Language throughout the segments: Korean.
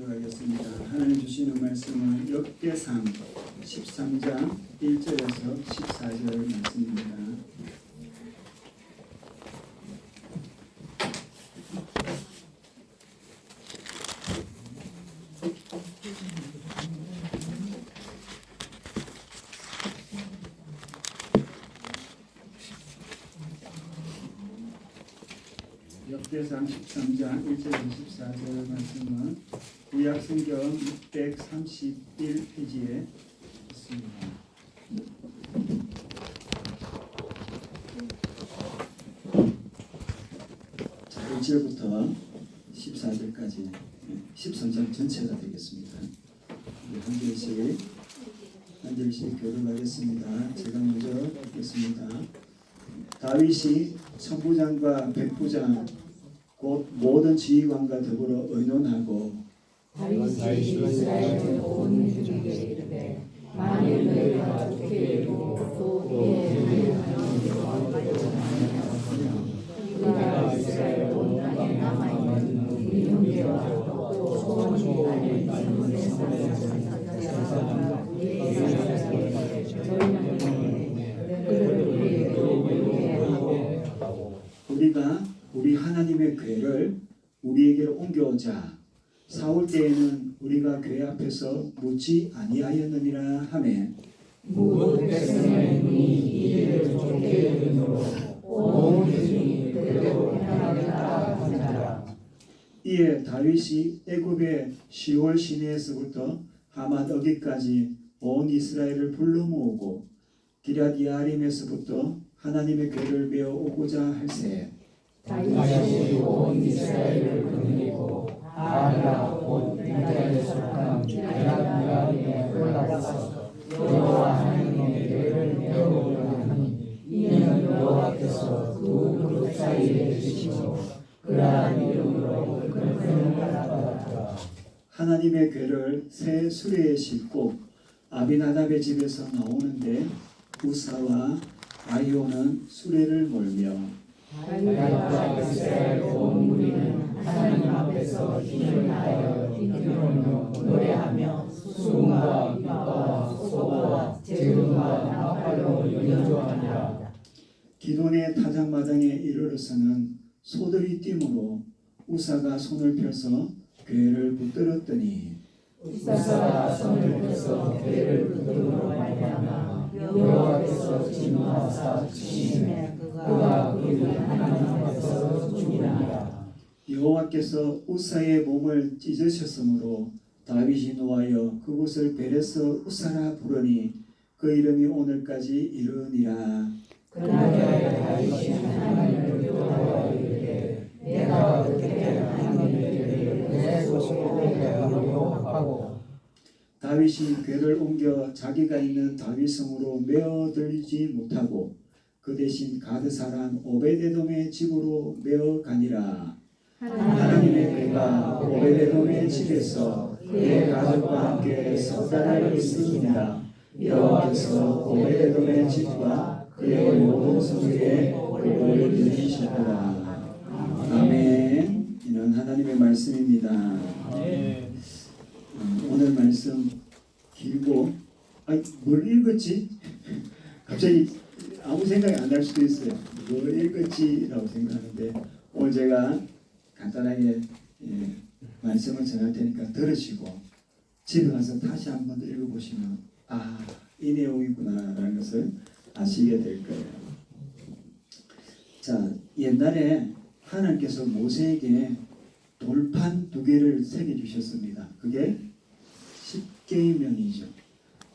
들어가겠습니다. 하나님 주시는 말씀은 역대상 13장 1절에서 14절 말씀입니다. 역대상 13장 1절에서 14절 말씀은 성경 631페이지에 있습니다. 자, 1절부터 14절까지 13장 전체가 되겠습니다. 우리 한 절씩 한 절씩 교독하겠습니다. 제가 먼저 읽겠습니다. 다윗이 천부장과 백부장 곧 모든 지휘관과 더불어 의논하고 우리가 우리 우리에게 하나님의 괴를 우리에게로 옮겨오자 사울 때에는 우리가 괴 앞에서 묻지 아니하였느니라 하매. 모든 백성의 눈이 이를 좋게 여기므로 온 민중이 그대로 행하겠다 하니라. 이에 다윗이 애굽의 시월 시내에서부터 하맛 어기까지 온 이스라엘을 불러 모으고 기럇 야림에서부터 하나님의 괴를 메어 오고자 할세. 다윗이 온 이스라엘을 거느리고 아라 곧 베델에 속한 기라기에 올라가서 여호와 하나님의 괴를 메어오려 하니 이는 여호와께서 두 그룹 사이에 계시고 그러한 이름으로 하나님의 괴를 새 수레에 싣고 아비나답의 집에서 나오는데 우사와 아이오는 수레를 몰며 기돈의 타작마당에 이르러서는 소들이 뛰므로 우사가 손을 펴서 괴를 붙들었더니 우사가 손을 펴서 괴를 붙들어 말미암아 여호와께서 진노하사 치심에 그가 그를 하나님 앞에서 죽이니라 여호와께서 우사의 몸을 찢으셨으므로 다윗이 노하여 그곳을 베레스 우사라 부르니 그 이름이 오늘까지 이르니라. 그날에 다윗이 하나님을 기도하여 이르되 내가 어떻게 하나님의 내 소식을 하려고 하고 다윗이 괴를 옮겨 자기가 있는 다윗성으로 메어 들지 못하고 그 대신 가드 사람 오베데돔의 집으로 메어 가니라. 하나님의 괴가 오베데돔의 집에서 그의 가족과 함께 석달을 있으니라 여호와께서 오베데돔의 집과 그의 모든 성에 복을 누리셨더라. 아멘. 이는 하나님의 말씀입니다. 음, 오늘 말씀 길고 아니 뭘 읽었지? 갑자기 아무 생각이 안 날 수도 있어요. 뭘 읽었지라고 생각하는데 오늘 제가 간단하게 예, 말씀을 전할 테니까 들으시고 집에 가서 다시 한 번 더 읽어보시면 아 이 내용이구나라는 것을 아시게 될 거예요. 자 옛날에 하나님께서 모세에게 돌판 두 개를 새겨 주셨습니다. 그게 십계명이죠.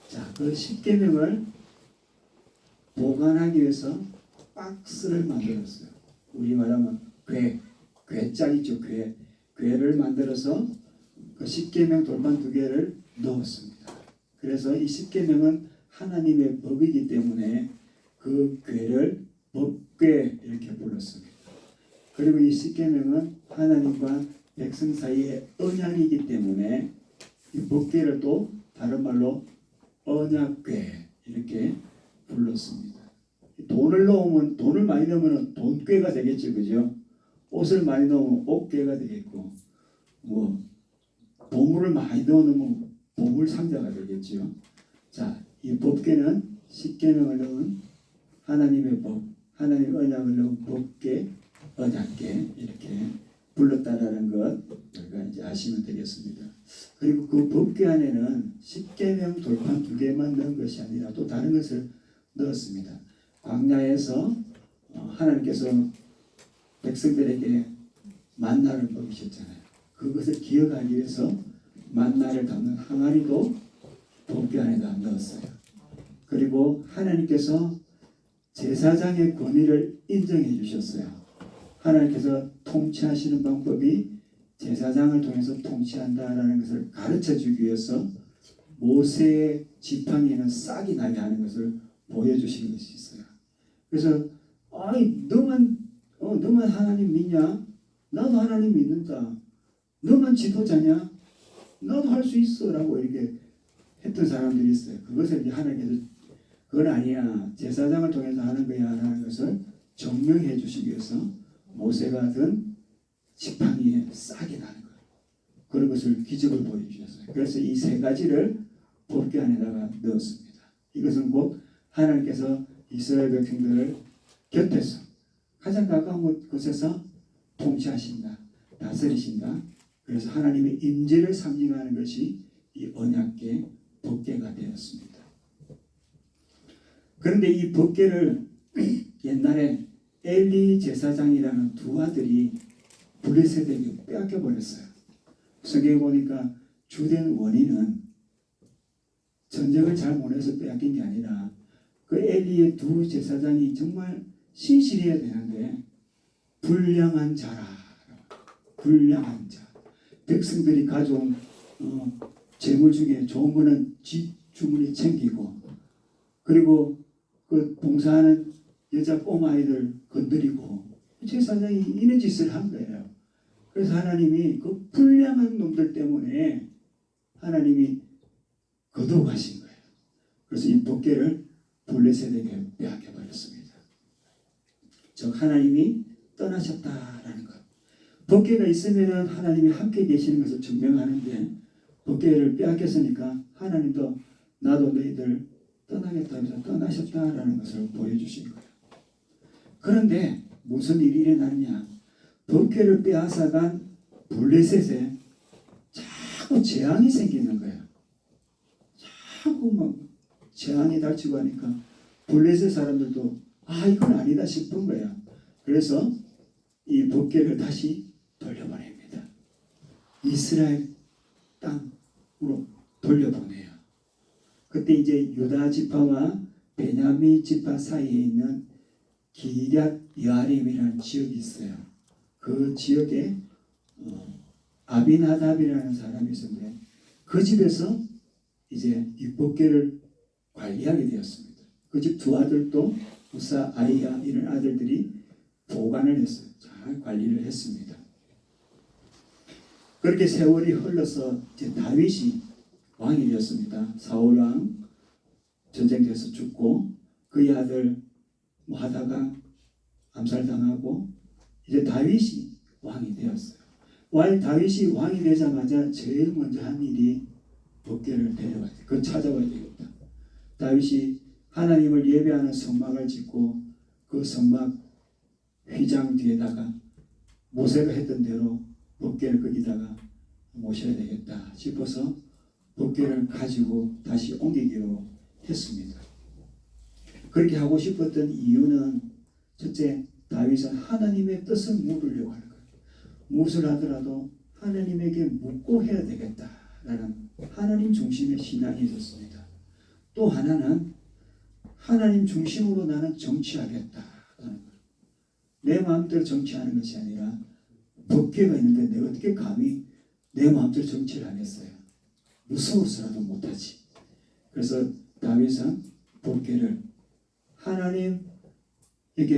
자, 그 십계명을 보관하기 위해서 박스를 만들었어요. 우리 말하면 괴, 괴짝이죠. 괴, 괴를 만들어서 그 십계명 돌판 두 개를 넣었습니다. 그래서 이 십계명은 하나님의 법이기 때문에 그 괴를 법궤 이렇게 불렀습니다. 그리고 이 십계명은 하나님과 백성 사이의 언약이기 때문에 이 법궤를 또 다른 말로 언약궤 이렇게 불렀습니다. 돈을 넣으면 돈을 많이 넣으면 돈궤가 되겠죠, 그죠? 옷을 많이 넣으면 옷궤가 되겠고, 뭐 보물을 많이 넣어놓으면 보물 상자가 되겠지요. 자, 이 법궤는 십계명을 넣은 하나님의 법, 하나님의 언약을 넣은 법궤, 언약궤 이렇게 불렀다라는 것 우리가 이제 아시면 되겠습니다. 그리고 그 법궤 안에는 십계명 돌판 두 개만 넣은 것이 아니라 또 다른 것을 넣었습니다. 광야에서 어, 하나님께서 백성들에게 만나를 먹이셨잖아요. 그것을 기억하기 위해서 만나를 담는 항아리도 법궤 안에다 넣었어요. 그리고 하나님께서 제사장의 권위를 인정해 주셨어요. 하나님께서 통치하시는 방법이 제사장을 통해서 통치한다라는 것을 가르쳐 주기 위해서 모세의 지팡이에는 싹이 나게 하는 것을 보여주신 것이 있어요. 그래서 아이 너만 어 너만 하나님 믿냐? 나도 하나님 믿는다. 너만 지도자냐? 나도 할 수 있어라고 이렇게 했던 사람들이 있어요. 그것을 이제 하나님께서 그건 아니야. 제사장을 통해서 하는 거야라는 것을 증명해 주시기 위해서 모세가 든 지팡이에 싹이 나는 거예요. 그런 것을 기적을 보여주셨어요. 그래서 이 세 가지를 법궤 안에다가 넣었습니다. 이것은 곧 하나님께서 이스라엘 백성들을 곁에서 가장 가까운 곳에서 통치하신다, 다스리신다. 그래서 하나님의 임재를 상징하는 것이 이 언약궤 법궤가 되었습니다. 그런데 이 법궤를 옛날에 엘리 제사장이라는 두 아들이 블레셋에게 빼앗겨 버렸어요. 성경에 보니까 주된 원인은 전쟁을 잘 못해서 빼앗긴 게 아니라 그 엘리의 두 제사장이 정말 신실해야 되는데 불량한 자라 불량한 자 백성들이 가져온 어, 재물 중에 좋은 거는 지 주문이 챙기고 그리고 그 봉사하는 여자 꼬마아이들 건드리고 제사장이 이런 짓을 한 거예요. 그래서 하나님이 그 불량한 놈들 때문에 하나님이 거두어 가신 거예요. 그래서 이 법궤를 블레셋에게 빼앗겨 버렸습니다. 즉 하나님이 떠나셨다라는 것. 법궤가 있으면 하나님이 함께 계시는 것을 증명하는데 법궤를 빼앗겼으니까 하나님도 나도 너희들 떠나겠다 해서 떠나셨다라는 것을 보여주신 거예요. 그런데 무슨 일이 일어나느냐? 법궤를 빼앗아간 블레셋에 자꾸 재앙이 생기는 거예요. 자꾸 막 재앙이 닥치고 하니까 블레셋 사람들도 아 이건 아니다 싶은 거야. 그래서 이 법궤를 다시 돌려보냅니다. 이스라엘 땅으로 돌려보내요. 그때 이제 유다 지파와 베냐민 지파 사이에 있는 기럇 여아림이라는 지역이 있어요. 그 지역에 어, 아비나답이라는 사람이 있었는데 그 집에서 이제 이 법궤를 관리하게 되었습니다. 그 집 두 아들도 우사 아이야 이런 아들들이 보관을 했어요. 잘 관리를 했습니다. 그렇게 세월이 흘러서 이제 다윗이 왕이 되었습니다. 사울 왕 전쟁에서 죽고 그의 아들 뭐 하다가 암살당하고 이제 다윗이 왕이 되었어요. 왕 다윗이 왕이 되자마자 제일 먼저 한 일이 법궤를 데려와야 돼. 그걸 찾아와야 되겠 다. 다윗이 하나님을 예배하는 성막을 짓고 그 성막 휘장 뒤에다가 모세가 했던 대로 법궤를 거기다가 모셔야 되겠다 싶어서 법궤를 가지고 다시 옮기기로 했습니다. 그렇게 하고 싶었던 이유는 첫째 다윗은 하나님의 뜻을 물으려고 하는 거예요. 무엇을 하더라도 하나님에게 묻고 해야 되겠다라는 하나님 중심의 신앙이 있었습니다. 또 하나는 하나님 중심으로 나는 정치하겠다라는 거예요. 내 마음대로 정치하는 것이 아니라 법궤가 있는데 내가 어떻게 감히 내 마음대로 정치를 하겠어요. 무서워서라도 못하지. 그래서 다윗은 법궤를 하나님에게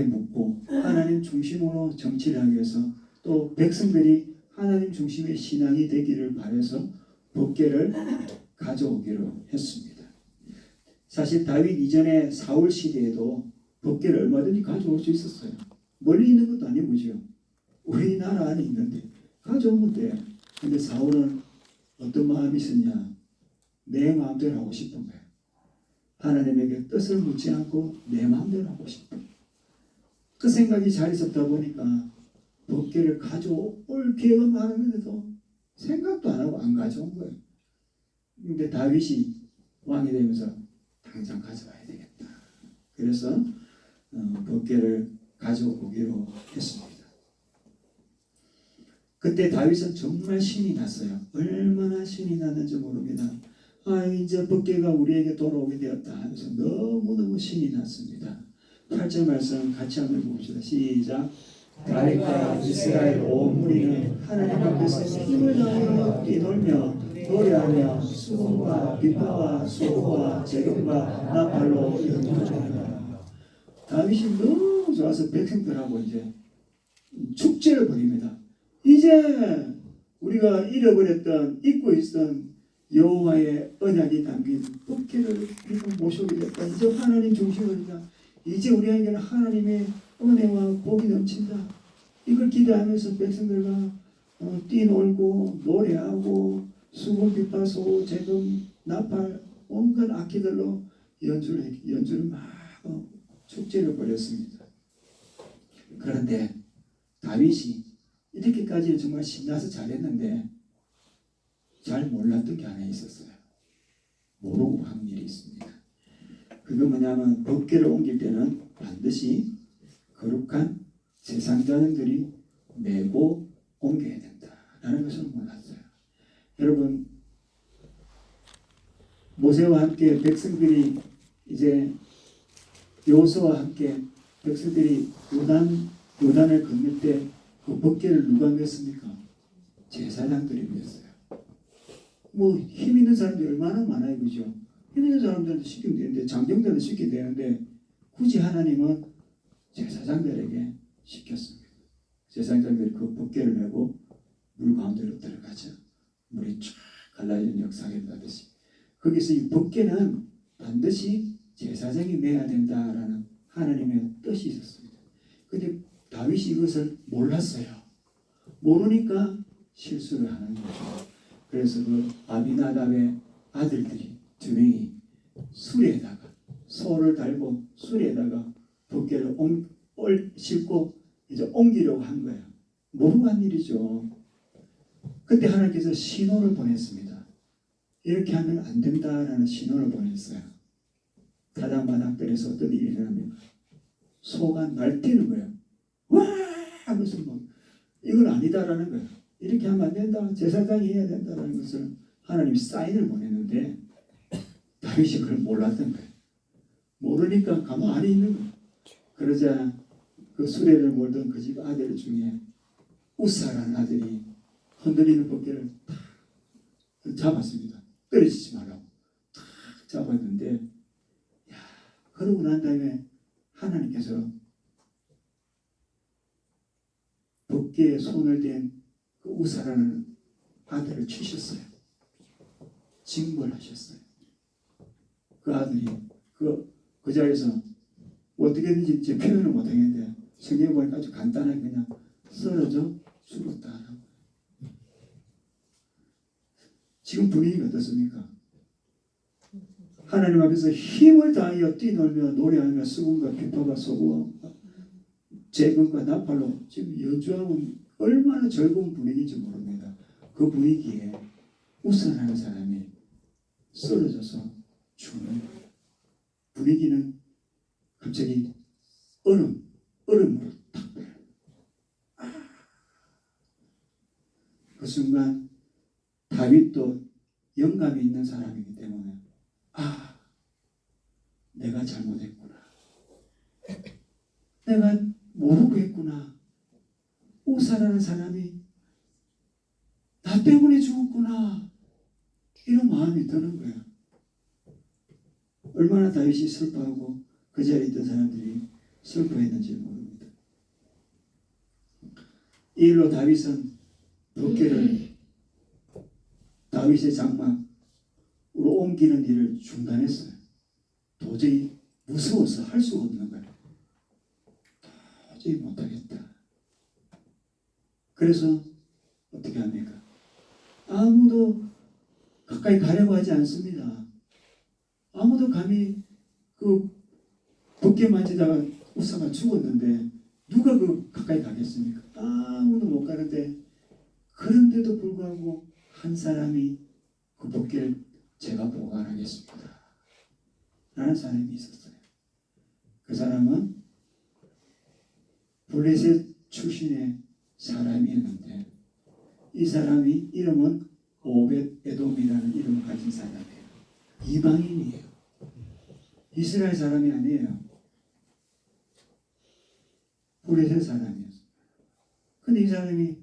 묻고 하나님 중심으로 정치를 하기 위해서 또 백성들이 하나님 중심의 신앙이 되기를 바라서 법궤를 가져오기로 했습니다. 사실 다윗 이전에 사울 시대에도 법궤를 얼마든지 가져올 수 있었어요. 멀리 있는 것도 아니고죠. 우리나라 안에 있는데 가져오면 돼. 근데 사울은 어떤 마음이 있었냐? 내 마음대로 하고 싶은 거예요. 하나님에게 뜻을 묻지 않고 내 마음대로 하고 싶은 그 생각이 잘 있었다 보니까 법계를 가져올 계획은 많은데도 생각도 안 하고 안 가져온 거예요. 근데 다윗이 왕이 되면서 당장 가져와야 되겠다. 그래서 어, 법계를 가져오기로 했습니다. 그때 다윗은 정말 신이 났어요. 얼마나 신이 났는지 모릅니다. 아 이제 법계가 우리에게 돌아오게 되었다 하면서 너무너무 신이 났습니다. 8절 말씀 같이 한번 봅시다. 시작. 다윗과 이스라엘 온 무리는 하나님 앞에서 힘을 다하여 뛰놀며 노래하며 수금과 비파와 소고와 재금과 나팔로 연주하니라. 다윗이 너무 좋아서 백성들하고 이제 축제를 벌입니다. 이제 우리가 잃어버렸던 잊고 있던 여호와의 언약이 담긴 법궤를 우리가 모셔오게 됐다. 이제 하나님 중심이다. 이제 우리에게는 하나님의 은혜와 복이 넘친다. 이걸 기대하면서 백성들과 어, 뛰놀고 노래하고 수금 비파소 재금 나팔 온갖 악기들로 연주를 해- 연주를 막 어, 축제를 벌였습니다. 그런데 다윗이 이렇게까지 정말 신나서 잘했는데 잘 몰랐던 게 하나 있었어요. 모르고 한 일이 있습니다. 그거 뭐냐면 법계를 옮길 때는 반드시 거룩한 세상자들이 메고 옮겨야 된다라는 것을 몰랐어요. 여러분 모세와 함께 백성들이 이제 요수와 함께 백성들이 요단 요단을 건널 때 그 법계를 누가 맸습니까? 제사장들이 맸어요. 뭐 힘 있는 사람들이 얼마나 많아요, 그죠? 힘 있는 사람들도 시키면 되는데 장정들은 시키면 되는데 굳이 하나님은 제사장들에게 시켰습니다. 제사장들이 그 법계를 메고 물 가운데로 들어가죠. 물이 쫙 갈라지는 역사가 나듯이 거기서 이 법계는 반드시 제사장이 매야 된다라는 하나님의 뜻이 있었습니다. 근데 다윗이 이것을 몰랐어요. 모르니까 실수를 하는 거죠. 그래서 그 아비나답의 아들들이 두 명이 수레에다가 소를 달고 수레에다가 법계를 옮, 올, 싣고 이제 옮기려고 한 거예요. 모르고 한 일이죠. 그때 하나님께서 신호를 보냈습니다. 이렇게 하면 안 된다라는 신호를 보냈어요. 타당마당들에서 어떤 일이 일어납니까? 소가 날뛰는 거예요. 와! 하면서 뭐 이건 아니다라는 거예요. 이렇게 하면 안 된다. 제사장이 해야 된다라는 것을 하나님이 사인을 보냈는데 다윗이 그걸 몰랐던 거예요. 모르니까 가만히 있는 거예요. 그러자 그 수레를 몰던 그 집 아들 중에 우사라는 아들이 흔들리는 법계를 탁 잡았습니다. 떨어지지 말라고 탁 잡았는데 야 그러고 난 다음에 하나님께서 법계에 손을 댄 그 우사라는 아들을 치셨어요. 징벌하셨어요. 그 아들이 그, 그 자리에서 어떻게든지 제 표현을 못하겠는데 성경에 보니까 아주 간단하게 그냥 쓰러져 죽었다. 지금 분위기가 어떻습니까? 하나님 앞에서 힘을 다하여 뛰놀며 노래하며 수금과 비파가 쏘고 재금과 나팔로 지금 연주하고 얼마나 즐거운 분위기인지 모릅니다. 그 분위기에 우선하는 사람이 쓰러져서 죽는. 분위기는 갑자기 얼음, 얼음으로 탁. 아. 그 순간 다윗도 영감이 있는 사람이기 때문에 아, 내가 잘못했구나. 내가 모르고 했구나. 우사라는 사람이 나 때문에 죽었구나. 이런 마음이 드는 거야. 얼마나 다윗이 슬퍼하고 그 자리에 있던 사람들이 슬퍼했는지 모릅니다. 이 일로 다윗은 법계를 다윗의 장막으로 옮기는 일을 중단했어요. 도저히 무서워서 할 수가 없는 거예요. 도저히 못하겠다. 그래서 어떻게 합니까? 아무도 가까이 가려고 하지 않습니다. 아무도 감히 그 벗게 만지다가 우사가 죽었는데 누가 그 가까이 가겠습니까? 아무도 못 가는데 그런데도 불구하고 한 사람이 그 벗개를 제가 보관하겠습니다. 라는 사람이 있었어요. 그 사람은 블레셋 출신의 사람이었는데 이 사람이 이름은 오벳 에돔이라는 이름을 가진 사람이에요. 이방인이에요. 이스라엘 사람이 아니에요. 블레셋 사람이었어요. 근데 이 사람이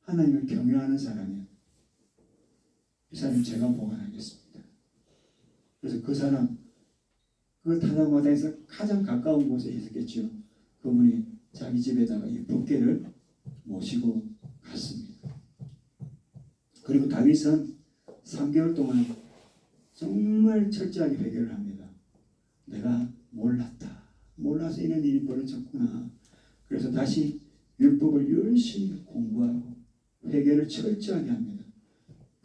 하나님을 경외하는 사람이에요. 이 사람 제가 보관하겠습니다. 그래서 그 사람 그 타당마다에서 가장 가까운 곳에 있었겠죠. 그분이 자기 집에다가 이 법궤를 모시고 갔습니다. 그리고 다윗은 3개월 동안 정말 철저하게 회개를 합니다. 내가 몰랐다. 몰라서 이런 일이 벌어졌구나. 그래서 다시 율법을 열심히 공부하고 회개를 철저하게 합니다.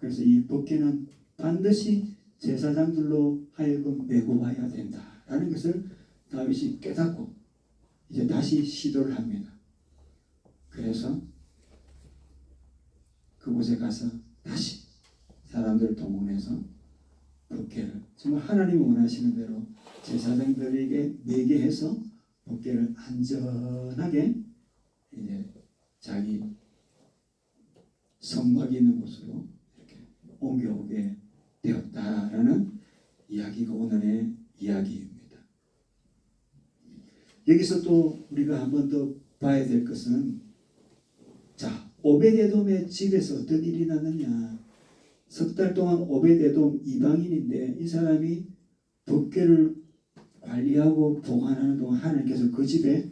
그래서 이 법궤는 반드시 제사장들로 하여금 메고 와야 된다라는 것을 다윗이 깨닫고 이제 다시 시도를 합니다. 그래서 그곳에 가서 다시 사람들을 동원해서 법궤를 정말 하나님이 원하시는 대로 제사장들에게 매게 해서 법궤를 안전하게 이제 자기 성막이 있는 곳으로 옮겨오게 되었다라는 이야기가 오늘의 이야기입니다. 여기서 또 우리가 한 번 더 봐야 될 것은 자 오베데돔의 집에서 어떤 일이 났느냐 석 달 동안 오베데돔 이방인인데 이 사람이 법궤를 관리하고 보관하는 동안 하나님께서 그 집에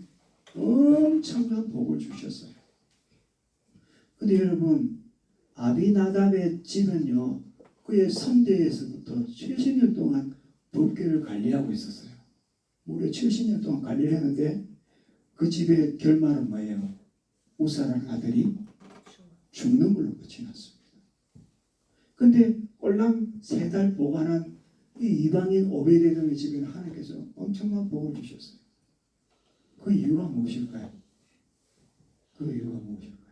엄청난 복을 주셨어요. 근데 여러분 아비나답의 집은요 그의 선대에서부터 70년 동안 법궤를 관리하고 있었어요. 무려 70년 동안 관리를 했는데 그 집의 결말은 뭐예요? 우사라는 아들이 죽는 걸로 끝이 났습니다. 근데 꼴랑 세 달 보관한 이 이방인 오베데돔의 집에는 하나님께서 엄청난 복을 주셨어요. 그 이유가 무엇일까요? 그 이유가 무엇일까요?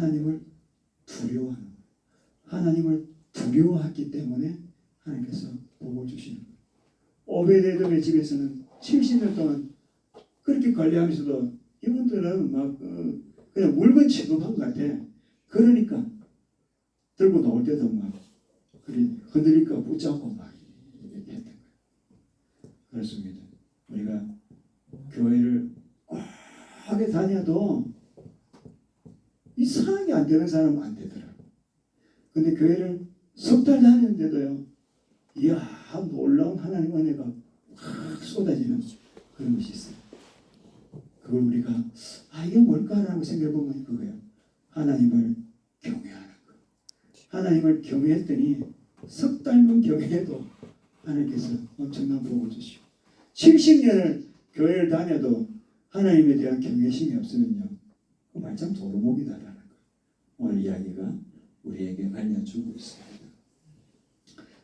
하나님을 두려워하는 거예요. 하나님을 두려워했기 때문에 하나님께서 복을 주시는 거예요. 오베데돔의 집에서는 70년 동안 그렇게 관리하면서도 이분들은 막 어, 그냥 물건 취급한 것 같아. 그러니까 들고 나올 때도 막 흔들릴까 붙잡고 막 했던 거예요. 그렇습니다. 우리가 교회를 꽉하게 다녀도 이상하게 안 되는 사람은 안 되더라고. 근데 교회를 석 달 다녔는데도요. 이야 놀라운 하나님 은혜가 확 쏟아지는 그런 것이 있어요. 그걸 우리가 아 이게 뭘까라고 생각해 보면 그거예요. 하나님을 경외하는 거. 하나님을 경외했더니 석 달만 경외해도 하나님께서 엄청난 복을 주시고 70년을 교회를 다녀도 하나님에 대한 경외심이 없으면요. 그 말참 도루묵이다라는 거. 오늘 이야기가 우리에게 알려주고 있습니다.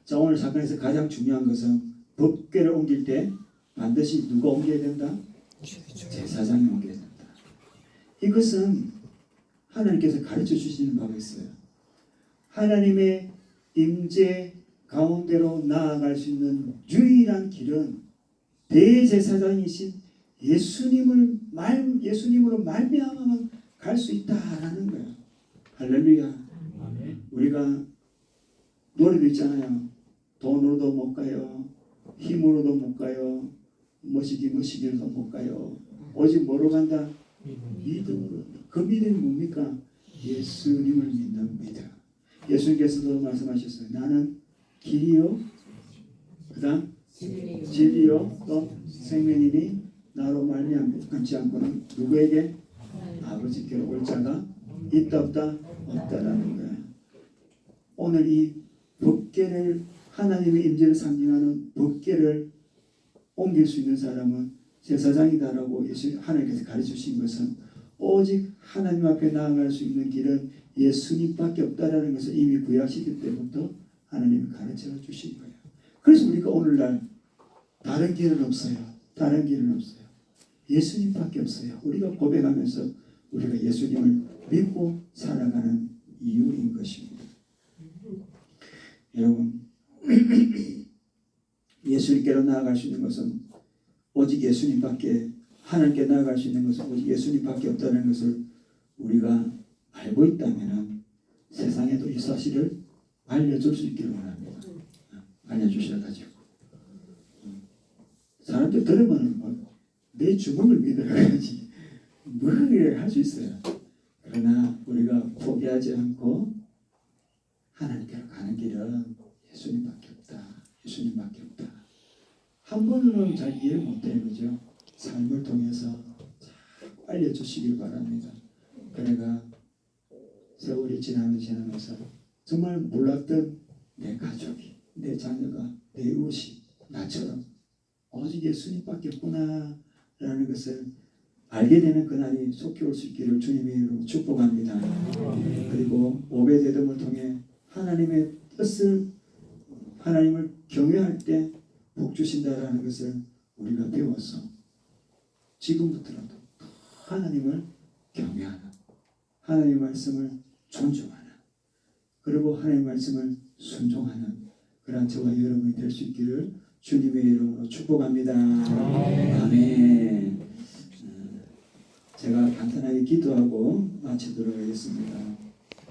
자 오늘 사건에서 가장 중요한 것은 법궤를 옮길 때 반드시 누가 옮겨야 된다? 제사장이 옮겨야 된다. 이것은 하나님께서 가르쳐 주시는 바가 있어요. 하나님의 임재 가운데로 나아갈 수 있는 유일한 길은 대제사장이신 예수님을 말 예수님으로 말미암아만 갈 수 있다라는 거예요. 할렐루야. 우리가 노래도 있잖아요. 돈으로도 못 가요. 힘으로도 못 가요. 멋이기 멋이기로도 못 가요. 오직 뭐로 간다? 믿음으로. 그 믿음이 뭡니까? 예수님을 믿는 믿음. 예수님께서도 말씀하셨어요. 나는 길이요. 그 다음 진리요. 또 생명이니 나로 말미암지 않고는 누구에게 아버지께로 올 자가 있다 없다 없다라는 거예요. 오늘 이 법계를 하나님의 임재를 상징하는 법계를 옮길 수 있는 사람은 제사장이다라고 예수 하나님께서 가르쳐 주신 것은 오직 하나님 앞에 나아갈 수 있는 길은 예수님밖에 없다라는 것을 이미 구약시킬 때부터 하나님이 가르쳐 주신 거예요. 그래서 우리가 오늘날 다른 길은 없어요. 다른 길은 없어요. 예수님밖에 없어요. 우리가 고백하면서 우리가 예수님을 믿고 살아가는 이유인 것입니다. 여러분 예수님께로 나아갈 수 있는 것은 오직 예수님밖에 하나님께 나아갈 수 있는 것은 오직 예수님밖에 없다는 것을 우리가 알고 있다면 세상에도 이 사실을 알려줄 수 있기를 원합니다. 알려주셔가지고 사람들 들으면 뭐, 내 주먹을 믿어야지 뭘 할수 있어요. 그러나 우리가 포기하지 않고 하나님께로 가는 길은 예수님밖에 없다. 예수님밖에 없다. 한 번으로는 잘 이해 못해요. 그죠? 삶을 통해서 잘 알려주시길 바랍니다. 그래가 세월이 지나면 지나면서 정말 몰랐던 내 가족이, 내 자녀가, 내 이웃이 나처럼 오직 예수님밖에 없구나 라는 것을 알게 되는 그날이 속히 올 수 있기를 주님의 이름으로 축복합니다. 그리고 오베데돔을 통해 하나님의 뜻을 하나님을 경외할 때 복 주신다라는 것을 우리가 배워서 지금부터라도 더 하나님을 경외하는 하나님의 말씀을 존중하는 그리고 하나님의 말씀을 순종하는 그러한 저와 여러분이 될 수 있기를 주님의 이름으로 축복합니다. 아멘. 음, 제가 간단하게 기도하고 마치도록 하겠습니다.